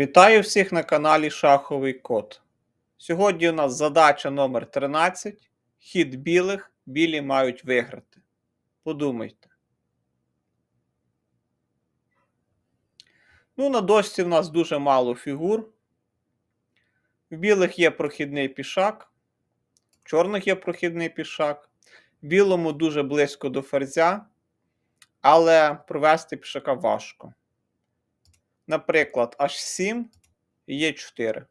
Вітаю всіх на каналі Шаховий Код. Сьогодні у нас задача номер 13. Хід білих. Білі мають виграти. Подумайте. Ну, на дошці в нас дуже мало фігур. В білих є прохідний пішак, в чорних є прохідний пішак. В білому дуже близько до ферзя, але провести пішака важко. Наприклад, H7 і Е4.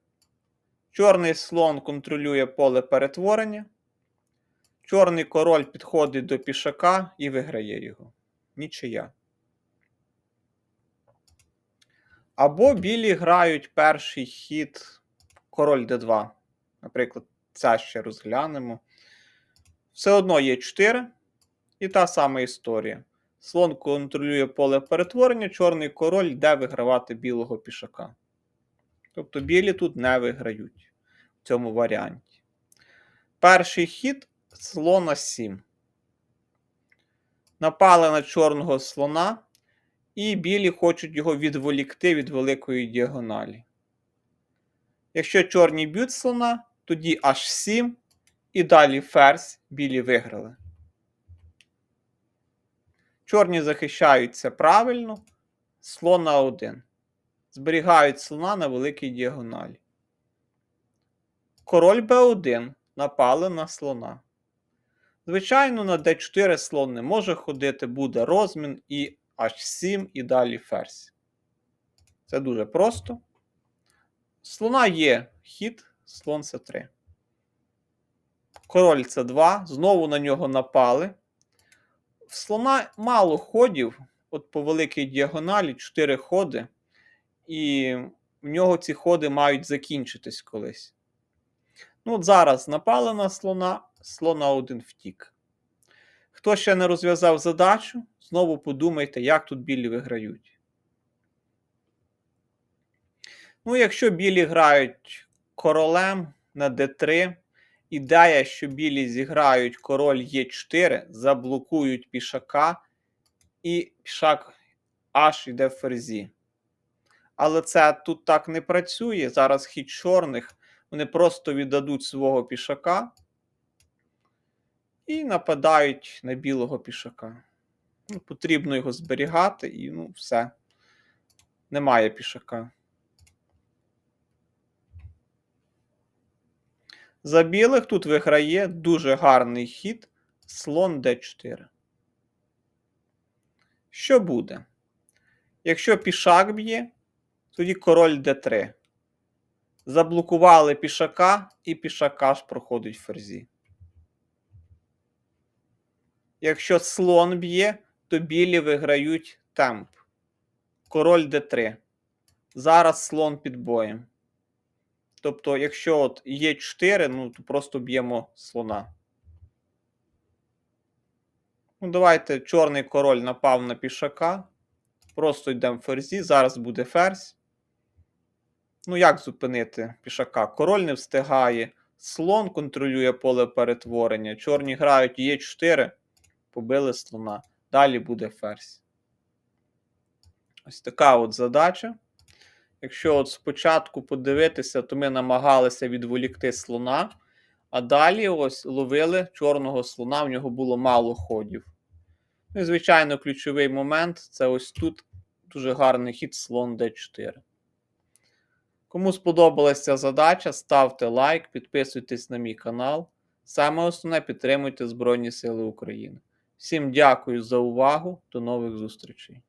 Чорний слон контролює поле перетворення. Чорний король підходить до пішака і виграє його. Нічия. Або білі грають перший хід король d2. Наприклад, це ще розглянемо. Все одно є 4. І та сама історія. Слон контролює поле перетворення, чорний король йде вигравати білого пішака. Тобто білі тут не виграють в цьому варіанті. Перший хід слона 7. Напали на чорного слона, і білі хочуть його відволікти від великої діагоналі. Якщо чорні б'ють слона, тоді аж 7 і далі ферзь білі виграли. Чорні захищаються правильно, слон на 1. Зберігають слона на великій діагоналі. Король Б1 напали на слона. Звичайно, на d4 слон не може ходити, буде розмін і H7 і далі ферзь. Це дуже просто. Слона є хід, слон С3. Король С2. Знову на нього напали. В слона мало ходів, от по великій діагоналі 4 ходи, і в нього ці ходи мають закінчитись колись. Ну, от зараз напали на слона, слона один втік. Хто ще не розв'язав задачу, знову подумайте, як тут білі виграють. Ну, якщо білі грають королем на d3, ідея, що білі зіграють король Е4, заблокують пішака, і пішак аж йде в ферзі. Але це тут так не працює. Зараз хід чорних. Вони просто віддадуть свого пішака і нападають на білого пішака. Ну, Потрібно його зберігати, і ну, все. Немає пішака. За білих тут виграє дуже гарний хід слон d4. Що буде? Якщо пішак б'є, тоді король d3. Заблокували пішака, і пішака ж проходить ферзі. Якщо слон б'є, то білі виграють темп. Король d3. Зараз слон під боєм. Тобто, якщо от є 4, ну, то просто б'ємо слона. Ну, Давайте чорний король напав на пішака. Просто йдемо ферзі. Зараз буде ферзь. Ну, як зупинити пішака? Король не встигає. Слон контролює поле перетворення. Чорні грають Е4, побили слона. Далі буде ферзь. Ось така от задача. Якщо от спочатку подивитися, то ми намагалися відволікти слона, а далі ось ловили чорного слона, в нього було мало ходів. Ну і, звичайно, ключовий момент це ось тут дуже гарний хід слон d4. Кому сподобалася ця задача, ставте лайк, підписуйтесь на мій канал. Саме основне підтримуйте Збройні Сили України. Всім дякую за увагу, до нових зустрічей!